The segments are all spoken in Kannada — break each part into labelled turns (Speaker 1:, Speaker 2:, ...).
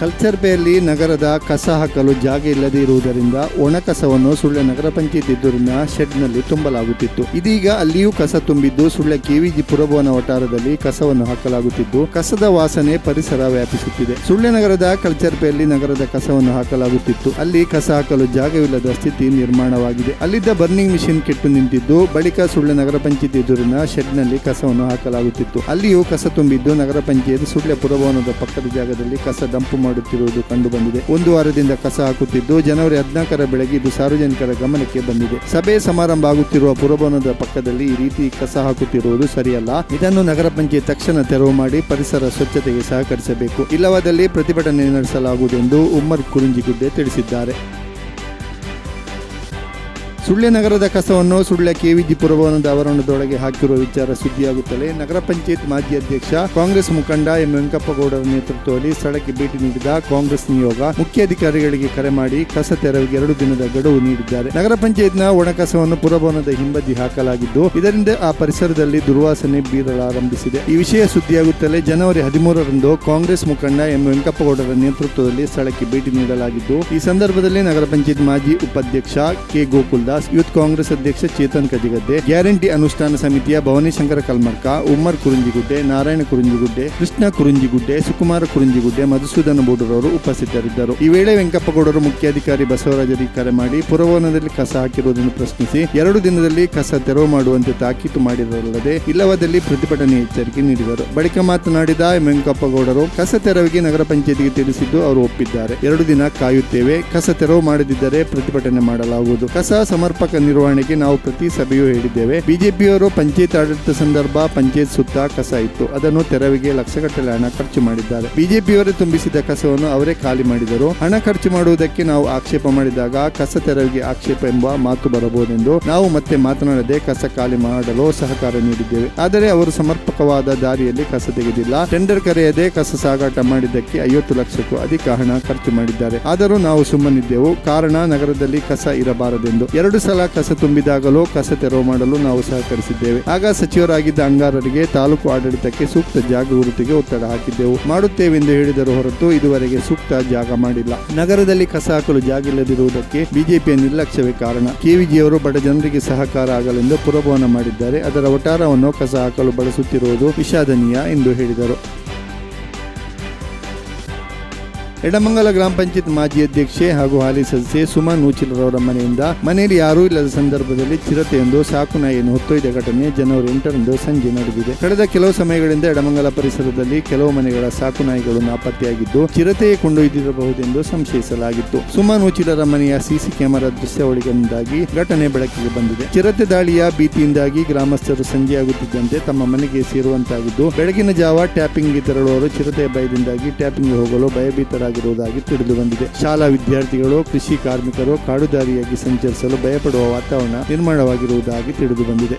Speaker 1: ಕಲ್ಚರ್ ನಗರದ ಕಸ ಹಾಕಲು ಜಾಗ ಇಲ್ಲದೆ ಇರುವುದರಿಂದ ಒಣ ಕಸವನ್ನು ಸುಳ್ಯ ನಗರ ಪಂಚಾಯತ್ ಎದುರಿನ ಶೆಡ್ನಲ್ಲಿ ತುಂಬಲಾಗುತ್ತಿತ್ತು. ಇದೀಗ ಅಲ್ಲಿಯೂ ಕಸ ತುಂಬಿದ್ದು ಸುಳ್ಯ ಕೆವಿಜಿ ಪುರಭವನ ವಠಾರದಲ್ಲಿ ಕಸವನ್ನು ಹಾಕಲಾಗುತ್ತಿದ್ದು, ಕಸದ ವಾಸನೆ ಪರಿಸರ ವ್ಯಾಪಿಸುತ್ತಿದೆ. ಸುಳ್ಯ ನಗರದ ಕಲ್ಚರ್ ನಗರದ ಕಸವನ್ನು ಹಾಕಲಾಗುತ್ತಿತ್ತು. ಅಲ್ಲಿ ಕಸ ಹಾಕಲು ಜಾಗವಿಲ್ಲದ ಸ್ಥಿತಿ ನಿರ್ಮಾಣವಾಗಿದೆ. ಅಲ್ಲಿದ್ದ ಬರ್ನಿಂಗ್ ಮಿಷಿನ್ ಕೆಟ್ಟು ನಿಂತಿದ್ದು, ಬಳಿಕ ಸುಳ್ಯ ನಗರ ಪಂಚಾಯತ್ ಎದುರಿನ ಶೆಡ್ನಲ್ಲಿ ಕಸವನ್ನು ಹಾಕಲಾಗುತ್ತಿತ್ತು. ಅಲ್ಲಿಯೂ ಕಸ ತುಂಬಿದ್ದು ನಗರ ಪಂಚಾಯತ್ ಸುಳ್ಯ ಪುರಭವನದ ಪಕ್ಕದ ಜಾಗದಲ್ಲಿ ಕಸ ಡಂಪು ಮಾಡುತ್ತಿರುವುದು ಕಂಡುಬಂದಿದೆ ಒಂದು ವಾರದಿಂದ ಕಸ ಹಾಕುತ್ತಿದ್ದು ಜನವರಿ ಹದಿನಾಲ್ಕರ ಬೆಳಗ್ಗೆ ಇದು ಸಾರ್ವಜನಿಕರ ಗಮನಕ್ಕೆ ಬಂದಿದೆ. ಸಭೆ ಸಮಾರಂಭ ಆಗುತ್ತಿರುವ ಪುರಭವನದ ಪಕ್ಕದಲ್ಲಿ ಈ ರೀತಿ ಕಸ ಹಾಕುತ್ತಿರುವುದು ಸರಿಯಲ್ಲ. ಇದನ್ನು ನಗರ ಪಂಚಾಯತ್ ತಕ್ಷಣ ತೆರವು ಮಾಡಿ ಪರಿಸರ ಸ್ವಚ್ಛತೆಗೆ ಸಹಕರಿಸಬೇಕು. ಇಲ್ಲವಾದಲ್ಲಿ ಪ್ರತಿಭಟನೆ ನಡೆಸಲಾಗುವುದು ಎಂದು ಉಮ್ಮರ್ ಕುರುಂಜಿಗುಡ್ಡೆ ತಿಳಿಸಿದ್ದಾರೆ. ಸುಳ್ಯ ನಗರದ ಕಸವನ್ನು ಸುಳ್ಯ ಕೆವಿಜಿ ಪುರಭವನದ ಆವರಣದೊಳಗೆ ಹಾಕಿರುವ ವಿಚಾರ ಸುದ್ದಿಯಾಗುತ್ತಲೇ ನಗರ ಪಂಚಾಯತ್ ಮಾಜಿ ಅಧ್ಯಕ್ಷ, ಕಾಂಗ್ರೆಸ್ ಮುಖಂಡ ಎಂ ವೆಂಕಪ್ಪಗೌಡರ ನೇತೃತ್ವದಲ್ಲಿ ಸ್ಥಳಕ್ಕೆ ಭೇಟಿ ನೀಡಿದ ಕಾಂಗ್ರೆಸ್ ನಿಯೋಗ ಮುಖ್ಯಾಧಿಕಾರಿಗಳಿಗೆ ಕರೆ ಮಾಡಿ ಕಸ ತೆರವಿಗೆ ಎರಡು ದಿನದ ಗಡುವು ನೀಡಿದ್ದಾರೆ. ನಗರ ಪಂಚಾಯತ್ನ ಒಣ ಕಸವನ್ನು ಪುರಭವನದ ಹಿಂಬದಿ ಹಾಕಲಾಗಿದ್ದು, ಇದರಿಂದ ಆ ಪರಿಸರದಲ್ಲಿ ದುರ್ವಾಸನೆ ಬೀರಲಾರಂಭಿಸಿದೆ. ಈ ವಿಷಯ ಸುದ್ದಿಯಾಗುತ್ತಲೇ ಜನವರಿ ಹದಿಮೂರರಂದು ಕಾಂಗ್ರೆಸ್ ಮುಖಂಡ ಎಂ ವೆಂಕಪ್ಪಗೌಡರ ನೇತೃತ್ವದಲ್ಲಿ ಸ್ಥಳಕ್ಕೆ ಭೇಟಿ ನೀಡಲಾಗಿದ್ದು, ಈ ಸಂದರ್ಭದಲ್ಲಿ ನಗರ ಪಂಚಾಯತ್ ಮಾಜಿ ಉಪಾಧ್ಯಕ್ಷ ಕೆ ಗೋಕುಲ್ ದಾಸ್ ಯೂತ್ ಕಾಂಗ್ರೆಸ್ ಅಧ್ಯಕ್ಷ ಚೇತನ್ ಕಜಿಗದ್ದೆ ಗ್ಯಾರಂಟಿ ಅನುಷ್ಠಾನ ಸಮಿತಿಯ ಭವಾನಿಶಂಕರ ಕಲ್ಮರ್ಕ, ಉಮ್ಮರ್ ಕುರುಂಜಿಗುಡ್ಡೆ, ನಾರಾಯಣ ಕುರುಂಜಿಗುಡ್ಡೆ, ಕೃಷ್ಣ ಕುರುಂಜಿಗುಡ್ಡೆ, ಸುಕುಮಾರ ಕುರುಂಜಿಗುಡ್ಡೆ, ಮಧುಸೂದನ ಬೋಡರವರು ಉಪಸ್ಥಿತರಿದ್ದರು. ಈ ವೇಳೆ ವೆಂಕಪ್ಪಗೌಡರು ಮುಖ್ಯಾಧಿಕಾರಿ ಬಸವರಾಜರಿಗೆ ಕರೆ ಮಾಡಿ ಪುರವನದಲ್ಲಿ ಕಸ ಹಾಕಿರುವುದನ್ನು ಪ್ರಶ್ನಿಸಿ, ಎರಡು ದಿನದಲ್ಲಿ ಕಸ ತೆರವು ಮಾಡುವಂತೆ ತಾಕೀತು ಮಾಡಿದರಲ್ಲದೆ ಇಲ್ಲವಾದಲ್ಲಿ ಪ್ರತಿಭಟನೆ ಎಚ್ಚರಿಕೆ ನೀಡಿದರು. ಬಳಿಕ ಮಾತನಾಡಿದ ವೆಂಕಪ್ಪಗೌಡರು, ಕಸ ತೆರವಿಗೆ ನಗರ ಪಂಚಾಯತಿಗೆ ತಿಳಿಸಿದ್ದು ಅವರು ಒಪ್ಪಿದ್ದಾರೆ. ಎರಡು ದಿನ ಕಾಯುತ್ತೇವೆ. ಕಸ ತೆರವು ಮಾಡದಿದ್ದರೆ ಪ್ರತಿಭಟನೆ ಮಾಡಲಾಗುವುದು. ಕಸ ಸಮರ್ಪಕ ನಿರ್ವಹಣೆಗೆ ನಾವು ಪ್ರತಿ ಸಭೆಯೂ ಹೇಳಿದ್ದೇವೆ. ಬಿಜೆಪಿಯವರು ಪಂಚಾಯತ್ ಆಡಳಿತ ಸಂದರ್ಭ ಪಂಚಾಯತ್ ಸುತ್ತ ಕಸ ಇತ್ತು ಅದನ್ನು ತೆರವಿಗೆ ಲಕ್ಷಗಟ್ಟಲೆ ಹಣ ಖರ್ಚು ಮಾಡಿದ್ದಾರೆ. ಬಿಜೆಪಿಯವರೇ ತುಂಬಿಸಿದ ಕಸವನ್ನು ಅವರೇ ಖಾಲಿ ಮಾಡಿದರು. ಹಣ ಖರ್ಚು ಮಾಡುವುದಕ್ಕೆ ನಾವು ಆಕ್ಷೇಪ ಮಾಡಿದಾಗ ಕಸ ತೆರವಿಗೆ ಆಕ್ಷೇಪ ಎಂಬ ಮಾತು ಬರಬಹುದೆಂದು ನಾವು ಮತ್ತೆ ಮಾತನಾಡದೆ ಕಸ ಖಾಲಿ ಮಾಡಲು ಸಹಕಾರ ನೀಡಿದ್ದೇವೆ. ಆದರೆ ಅವರು ಸಮರ್ಪಕವಾದ ದಾರಿಯಲ್ಲಿ ಕಸ ತೆಗೆದಿಲ್ಲ. ಟೆಂಡರ್ ಕರೆಯದೆ ಕಸ ಸಾಗಾಟ ಮಾಡಿದ್ದಕ್ಕೆ ಐವತ್ತು ಲಕ್ಷಕ್ಕೂ ಅಧಿಕ ಹಣ ಖರ್ಚು ಮಾಡಿದ್ದಾರೆ. ಆದರೂ ನಾವು ಸುಮ್ಮನಿದ್ದೆವು. ಕಾರಣ ನಗರದಲ್ಲಿ ಕಸ ಇರಬಾರದೆಂದು. ಎರಡು ಸಲ ಕಸ ತುಂಬಿದಾಗಲೂ ಕಸ ತೆರವು ಮಾಡಲು ನಾವು ಸಹಕರಿಸಿದ್ದೇವೆ. ಆಗ ಸಚಿವರಾಗಿದ್ದ ಅಂಗಾರರಿಗೆ ತಾಲೂಕು ಆಡಳಿತಕ್ಕೆ ಸೂಕ್ತ ಜಾಗ ಗುರುತಿಗೆ ಒತ್ತಡ ಹಾಕಿದ್ದೆವು. ಮಾಡುತ್ತೇವೆಂದು ಹೇಳಿದರು ಹೊರತು ಇದುವರೆಗೆ ಸೂಕ್ತ ಜಾಗ ಮಾಡಿಲ್ಲ. ನಗರದಲ್ಲಿ ಕಸ ಹಾಕಲು ಜಾಗಿಲ್ಲದಿರುವುದಕ್ಕೆ ಬಿಜೆಪಿಯ ನಿರ್ಲಕ್ಷ್ಯವೇ ಕಾರಣ. ಕೆವಿಜಿಯವರು ಬಡ ಜನರಿಗೆ ಸಹಕಾರ ಆಗಲೆಂದು ಪುರಭವನ ಮಾಡಿದ್ದಾರೆ. ಅದರ ಒಟಾರವನ್ನು ಕಸ ಹಾಕಲು ಬಳಸುತ್ತಿರುವುದು ವಿಷಾದನೀಯ ಎಂದು ಹೇಳಿದರು. ಎಡಮಂಗಲ ಗ್ರಾಮ ಪಂಚಾಯತ್ ಮಾಜಿ ಅಧ್ಯಕ್ಷೆ ಹಾಗೂ ಹಾಲಿ ಸದಸ್ಯೆ ಸುಮಾ ನೂಚಿಲರವರ ಮನೆಯಿಂದ ಮನೆಯಲ್ಲಿ ಯಾರೂ ಇಲ್ಲದ ಸಂದರ್ಭದಲ್ಲಿ ಚಿರತೆಯೊಂದು ಸಾಕು ನಾಯಿಯನ್ನು ಹೊತ್ತೊಯ್ದ ಘಟನೆ ಜನವರಿ ಎಂಟರಂದು ಸಂಜೆ ನಡೆದಿದೆ. ಕಳೆದ ಕೆಲವು ಸಮಯಗಳಿಂದ ಎಡಮಂಗಲ ಪರಿಸರದಲ್ಲಿ ಕೆಲವು ಮನೆಗಳ ಸಾಕು ನಾಯಿಗಳು ನಾಪತ್ತೆಯಾಗಿದ್ದು, ಚಿರತೆಯೇ ಕೊಂಡೊಯ್ದಿರಬಹುದೆಂದು ಸಂಶಯಿಸಲಾಗಿತ್ತು. ಸುಮಾ ನೂಚಿಲರ ಮನೆಯ ಸಿಸಿ ಕ್ಯಾಮೆರಾ ದೃಶ್ಯಾವಳಿಗಳಿಂದಾಗಿ ಘಟನೆ ಬೆಳಕಿಗೆ ಬಂದಿದೆ. ಚಿರತೆ ದಾಳಿಯ ಭೀತಿಯಿಂದಾಗಿ ಗ್ರಾಮಸ್ಥರು ಸಂಜೆಯಾಗುತ್ತಿದ್ದಂತೆ ತಮ್ಮ ಮನೆಗೆ ಸೇರುವಂತಾಗಿದ್ದು, ಬೆಳಗಿನ ಜಾವ ಟ್ಯಾಪಿಂಗ್ಗೆ ತೆರಳುವವರು ಚಿರತೆಯ ಭಯದಿಂದಾಗಿ ಟ್ಯಾಪಿಂಗ್ಗೆ ಹೋಗಲು ಭಯಭೀತರಾಗಿರುವುದಾಗಿ ತಿಳಿದು ಬಂದಿದೆ. ಶಾಲಾ ವಿದ್ಯಾರ್ಥಿಗಳು ಕೃಷಿ ಕಾರ್ಮಿಕರು ಕಾಡುದಾರಿಯಾಗಿ ಸಂಚರಿಸಲು ಭಯಪಡುವ ವಾತಾವರಣ ನಿರ್ಮಾಣವಾಗಿರುವುದಾಗಿ ತಿಳಿದು ಬಂದಿದೆ.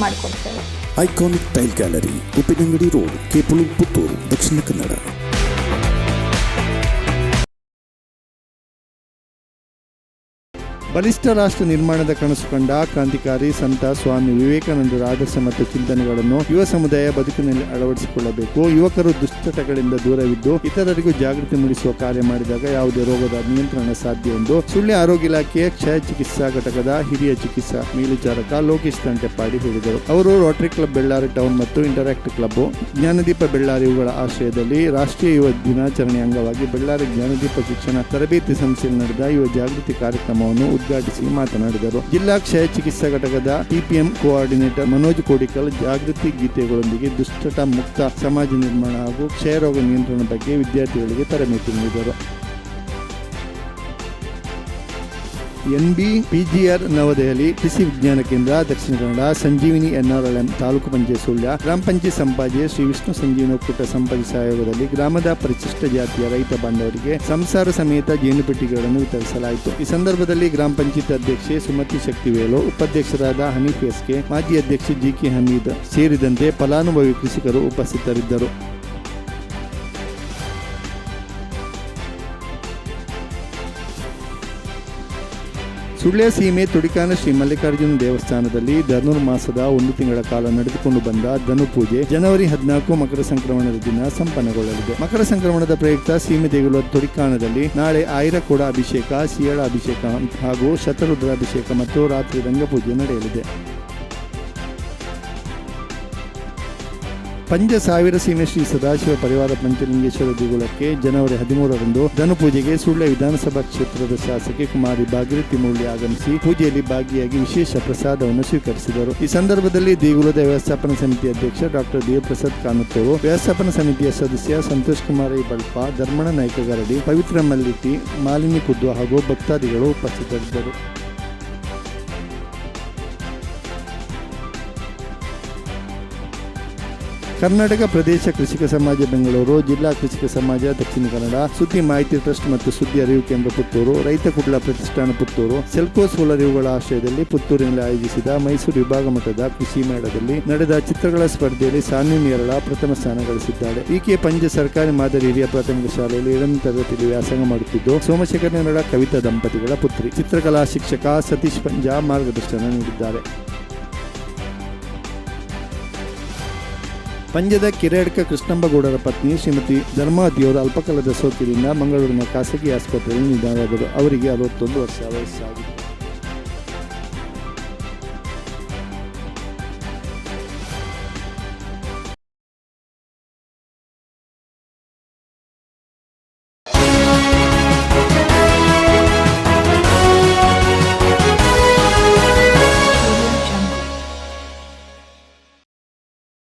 Speaker 2: ಮಾಡಿಕೊಡ್ತೇವೆ.
Speaker 3: Iconic tile gallery Uppinangady road Kepulu Puttur Dakshina Kannada
Speaker 1: ಬಲಿಷ್ಠ ರಾಷ್ಟ್ರ ನಿರ್ಮಾಣದ ಕನಸು ಕಂಡ ಕ್ರಾಂತಿಕಾರಿ ಸಂತ ಸ್ವಾಮಿ ವಿವೇಕಾನಂದರ ಆದರ್ಶ ಮತ್ತು ಚಿಂತನೆಗಳನ್ನು ಯುವ ಸಮುದಾಯ ಬದುಕಿನಲ್ಲಿ ಅಳವಡಿಸಿಕೊಳ್ಳಬೇಕು. ಯುವಕರು ದುಶ್ಚಟಗಳಿಂದ ದೂರವಿದ್ದು ಇತರರಿಗೂ ಜಾಗೃತಿ ಮೂಡಿಸುವ ಕಾರ್ಯ ಮಾಡಿದಾಗ ಯಾವುದೇ ರೋಗದ ನಿಯಂತ್ರಣ ಸಾಧ್ಯ ಎಂದು ಸುಳ್ಯ ಆರೋಗ್ಯ ಇಲಾಖೆಯ ಕ್ಷಯ ಚಿಕಿತ್ಸಾ ಘಟಕದ ಹಿರಿಯ ಚಿಕಿತ್ಸಾ ಮೇಲ್ವಿಚಾರಕ ಲೋಕೇಶ್ ತಂಟೆಪ್ಪಾಡಿ ಹೇಳಿದರು. ಅವರು ರೋಟರಿ ಕ್ಲಬ್ ಬೆಳ್ಳಾರಿ ಟೌನ್ ಮತ್ತು ಇಂಟರಾಕ್ಟ್ ಕ್ಲಬ್ ಜ್ಞಾನದೀಪ ಬೆಳ್ಳಾರಿ ಇವುಗಳ ಆಶ್ರಯದಲ್ಲಿ ರಾಷ್ಟ್ರೀಯ ಯುವ ದಿನಾಚರಣೆ ಅಂಗವಾಗಿ ಬೆಳ್ಳಾರಿ ಜ್ಞಾನದೀಪ ಶಿಕ್ಷಣ ತರಬೇತಿ ಸಂಸ್ಥೆಯಲ್ಲಿ ನಡೆದ ಯುವ ಜಾಗೃತಿ ಕಾರ್ಯಕ್ರಮವನ್ನು ಉದ್ಘಾಟಿಸಿ ಮಾತನಾಡಿದರು. ಜಿಲ್ಲಾ ಕ್ಷಯ ಚಿಕಿತ್ಸಾ ಘಟಕದ ಟಿಪಿಎಂ ಕೋಆರ್ಡಿನೇಟರ್ ಮನೋಜ್ ಕೋಡಿಕಲ್ ಜಾಗೃತಿ ಗೀತೆಗಳೊಂದಿಗೆ ದುಷ್ಟಟ ಮುಕ್ತ ಸಮಾಜ ನಿರ್ಮಾಣ ಹಾಗೂ ಕ್ಷಯ ರೋಗ ನಿಯಂತ್ರಣ ಬಗ್ಗೆ ವಿದ್ಯಾರ್ಥಿಗಳಿಗೆ ತರಬೇತಿ ನೀಡಿದರು. ಎನ್ಬಿ ಪಿಜಿಆರ್ ನವದೆಹಲಿ ಕೃಷಿ ವಿಜ್ಞಾನ ಕೇಂದ್ರ, ದಕ್ಷಿಣ ಕನ್ನಡ, ಸಂಜೀವಿನಿ ಎನ್ಆರ್ಎಲ್ಎಂ, ತಾಲೂಕು ಪಂಚಾಯತ್ ಸುಳ್ಯ, ಗ್ರಾಮ ಪಂಚಾಯತ್ ಸಂಪಾಜೆ ಶ್ರೀ ವಿಷ್ಣು ಸಂಜೀವನ ಒಕ್ಕೂಟ ಸಂಪಾಜಿ ಸಹಯೋಗದಲ್ಲಿ ಗ್ರಾಮದ ಪರಿಶಿಷ್ಟ ಜಾತಿಯ ರೈತ ಬಾಂಧವರಿಗೆ ಸಂಸಾರ ಸಮೇತ ಜೇನುಪೆಟ್ಟಿಗೆಗಳನ್ನು ವಿತರಿಸಲಾಯಿತು. ಈ ಸಂದರ್ಭದಲ್ಲಿ ಗ್ರಾಮ ಪಂಚಾಯತ್ ಅಧ್ಯಕ್ಷೆ ಸುಮತಿ ಶಕ್ತಿವೇಲು, ಉಪಾಧ್ಯಕ್ಷರಾದ ಹನೀಫ್ ಎಸ್ಕೆ, ಮಾಜಿ ಅಧ್ಯಕ್ಷೆ ಜಿಕೆ ಹಮೀದ್ ಸೇರಿದಂತೆ ಫಲಾನುಭವಿ ಕೃಷಿಕರು ಉಪಸ್ಥಿತರಿದ್ದರು. ಸುಳ್ಯ ಸೀಮೆ ತುಡಿಕಾನ ಶ್ರೀ ಮಲ್ಲಿಕಾರ್ಜುನ ದೇವಸ್ಥಾನದಲ್ಲಿ ಧನುರ್ಮಾಸದ ಒಂದು ತಿಂಗಳ ಕಾಲ ನಡೆದುಕೊಂಡು ಬಂದ ಧನು ಪೂಜೆ ಜನವರಿ ಹದಿನಾಲ್ಕು ಮಕರ ಸಂಕ್ರಮಣದ ದಿನ ಸಂಪನ್ನಗೊಳ್ಳಲಿದೆ. ಮಕರ ಸಂಕ್ರಮಣದ ಪ್ರಯುಕ್ತ ಸೀಮೆ ದೇಗುಲ ತುಡಿಕಾನದಲ್ಲಿ ನಾಳೆ ಆಯಿರಕೋಡ ಅಭಿಷೇಕ ಸಿಯಳ ಅಭಿಷೇಕ ಹಾಗೂ ಶತರುದ್ರಾಭಿಷೇಕ ಮತ್ತು ರಾತ್ರಿ ರಂಗಪೂಜೆ ನಡೆಯಲಿದೆ. ಪಂಚ ಸಾವಿರ ಸೀಮೆ ಶ್ರೀ ಸದಾಶಿವ ಪರಿವಾರ ಪಂಚಲಿಂಗೇಶ್ವರ ದೇಗುಲಕ್ಕೆ ಜನವರಿ ಹದಿಮೂರರಂದು ಧನುಪೂಜೆಗೆ ಸುಳ್ಯ ವಿಧಾನಸಭಾ ಕ್ಷೇತ್ರದ ಶಾಸಕಿ ಕುಮಾರಿ ಭಾಗೀರಥಿ ಮೂಲ್ಯ ಆಗಮಿಸಿ ಪೂಜೆಯಲ್ಲಿ ಭಾಗಿಯಾಗಿ ವಿಶೇಷ ಪ್ರಸಾದವನ್ನು ಸ್ವೀಕರಿಸಿದರು. ಈ ಸಂದರ್ಭದಲ್ಲಿ ದೇಗುಲದ ವ್ಯವಸ್ಥಾಪನಾ ಸಮಿತಿ ಅಧ್ಯಕ್ಷ ಡಾಕ್ಟರ್ ದೇವಪ್ರಸಾದ್ ಕಾನುತ್ತೇವು ವ್ಯವಸ್ಥಾಪನಾ ಸಮಿತಿಯ ಸದಸ್ಯ ಸಂತೋಷ್ ಕುಮಾರ್ ಬಳ್ಪ ಧರ್ಮಣ ನಾಯಕ ಗರಡಿ, ಪವಿತ್ರ ಮಲ್ಲಿಟಿ ಮಾಲಿನಿ ಕುದ್ದು ಹಾಗೂ ಭಕ್ತಾದಿಗಳು ಉಪಸ್ಥಿತರಿದ್ದರು. ಕರ್ನಾಟಕ ಪ್ರದೇಶ ಕೃಷಿಕ ಸಮಾಜ ಬೆಂಗಳೂರು, ಜಿಲ್ಲಾ ಕೃಷಿಕ ಸಮಾಜ, ದಕ್ಷಿಣ ಕನ್ನಡ, ಸುದ್ದಿ ಮಾಹಿತಿ ಟ್ರಸ್ಟ್ ಮತ್ತು ಸುದ್ದಿ ಅರಿವು ಕೇಂದ್ರ ಪುತ್ತೂರು, ರೈತ ಕುಡ್ಲ ಪ್ರತಿಷ್ಠಾನ ಪುತ್ತೂರು, ಸೆಲ್ಕೋ ಸೋಲರ್ ಇವುಗಳ ಆಶ್ರಯದಲ್ಲಿ ಪುತ್ತೂರಿನಲ್ಲಿ ಆಯೋಜಿಸಿದ ಮೈಸೂರು ವಿಭಾಗ ಮಟ್ಟದ ಕೃಷಿ ಮೇಳದಲ್ಲಿ ನಡೆದ ಚಿತ್ರಗಳ ಸ್ಪರ್ಧೆಯಲ್ಲಿ ಸಾನ್ವಿ ನೇರಳ ಪ್ರಥಮ ಸ್ಥಾನ ಗಳಿಸಿದ್ದಾಳೆ. ಈಕೆ ಪಂಜ ಸರ್ಕಾರಿ ಮಾದರಿ ಹಿರಿಯ ಪ್ರಾಥಮಿಕ ಶಾಲೆಯಲ್ಲಿ ಏಳನೇ ತರಗತಿಯಲ್ಲಿ ವ್ಯಾಸಂಗ ಮಾಡುತ್ತಿದ್ದು, ಸೋಮಶೇಖರ ನೇರಳ ಕವಿತಾ ದಂಪತಿಗಳ ಪುತ್ರಿ. ಚಿತ್ರಕಲಾ ಶಿಕ್ಷಕ ಸತೀಶ್ ಪಂಜಾ ಮಾರ್ಗದರ್ಶನ ನೀಡಿದ್ದಾರೆ. ಪಂಜದ ಕಿರೇಡ್ಕ ಕೃಷ್ಣಂಬಗೌಡರ ಪತ್ನಿ ಶ್ರೀಮತಿ ಧರ್ಮಾವತಿಯವರು ಅಲ್ಪಕಾಲದ ಸೋಕಿನಿಂದ ಮಂಗಳೂರಿನ ಖಾಸಗಿ ಆಸ್ಪತ್ರೆಯಲ್ಲಿ ನಿಧನರಾದರು. ಅವರಿಗೆ ಅರವತ್ತೊಂದು ವರ್ಷ ವಯಸ್ಸಾಗಿತ್ತು